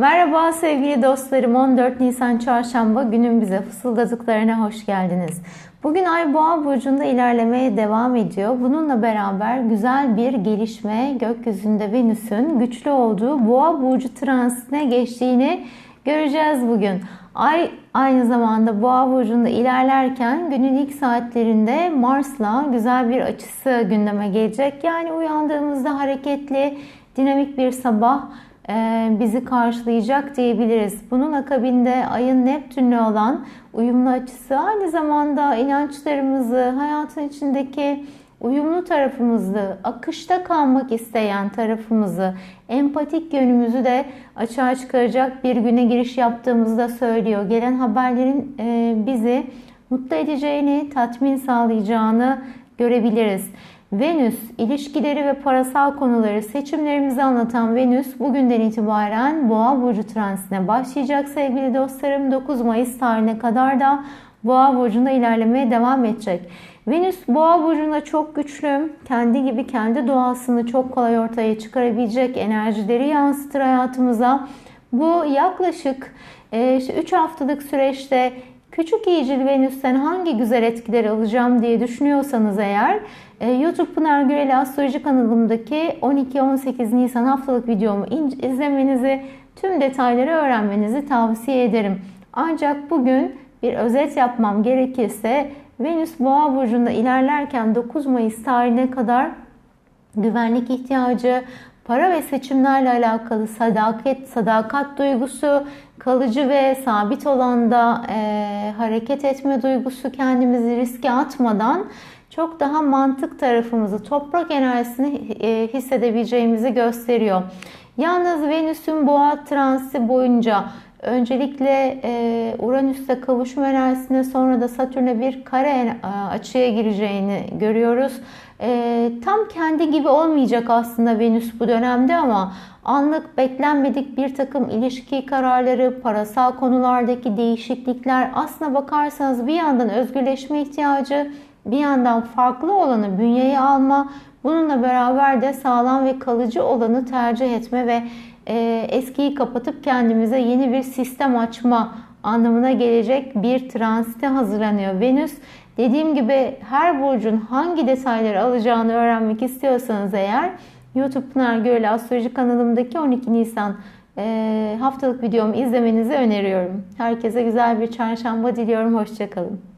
Merhaba sevgili dostlarım 14 Nisan Çarşamba günün bize fısıldadıklarına hoş geldiniz. Bugün Ay Boğa burcunda ilerlemeye devam ediyor. Bununla beraber güzel bir gelişme gökyüzünde Venüs'ün güçlü olduğu Boğa burcu transitine geçtiğini göreceğiz bugün. Ay aynı zamanda Boğa burcunda ilerlerken günün ilk saatlerinde Mars'la güzel bir açısı gündeme gelecek. Yani uyandığımızda hareketli, dinamik bir sabah bizi karşılayacak diyebiliriz. Bunun akabinde ayın Neptün'le olan uyumlu açısı aynı zamanda inançlarımızı, hayatın içindeki uyumlu tarafımızı, akışta kalmak isteyen tarafımızı, empatik yönümüzü de açığa çıkaracak bir güne giriş yaptığımızda söylüyor. Gelen haberlerin e, bizi mutlu edeceğini, tatmin sağlayacağını görebiliriz. Venüs, ilişkileri ve parasal konuları seçimlerimizi anlatan Venüs bugünden itibaren Boğa burcu transitine başlayacak sevgili dostlarım. 9 Mayıs tarihine kadar da Boğa burcunda ilerlemeye devam edecek. Venüs Boğa burcunda çok güçlü, kendi gibi kendi doğasını çok kolay ortaya çıkarabilecek enerjileri yansıtır hayatımıza. Bu yaklaşık 3 haftalık süreçte Küçük iyicil Venüs'ten hangi güzel etkiler alacağım diye düşünüyorsanız eğer e, YouTube Pınar Güreli Astroloji kanalımdaki 12-18 Nisan haftalık videomu izlemenizi, tüm detayları öğrenmenizi tavsiye ederim. Ancak bugün bir özet yapmam gerekirse Venüs Boğa burcunda ilerlerken 9 Mayıs tarihine kadar güvenlik ihtiyacı, para ve seçimlerle alakalı sadakat, sadakat duygusu, kalıcı ve sabit olanda e, hareket etme duygusu, kendimizi riske atmadan çok daha mantık tarafımızı, toprak enerjisini e, hissedebileceğimizi gösteriyor. Yalnız Venüs'ün boğa transiti boyunca öncelikle e, Uranüs'te kavuşma enerjisine sonra da Satürn'e bir kare e, açıya gireceğini görüyoruz. E, tam kendi gibi olmayacak aslında Venüs bu dönemde ama anlık beklenmedik bir takım ilişki kararları, parasal konulardaki değişiklikler aslına bakarsanız bir yandan özgürleşme ihtiyacı, bir yandan farklı olanı bünyeye alma, bununla beraber de sağlam ve kalıcı olanı tercih etme ve e, eskiyi kapatıp kendimize yeni bir sistem açma anlamına gelecek bir transite hazırlanıyor Venüs. Dediğim gibi her burcun hangi detayları alacağını öğrenmek istiyorsanız eğer YouTube Pınar Gölü Astroloji kanalımdaki 12 Nisan e, haftalık videomu izlemenizi öneriyorum. Herkese güzel bir çarşamba diliyorum. Hoşçakalın.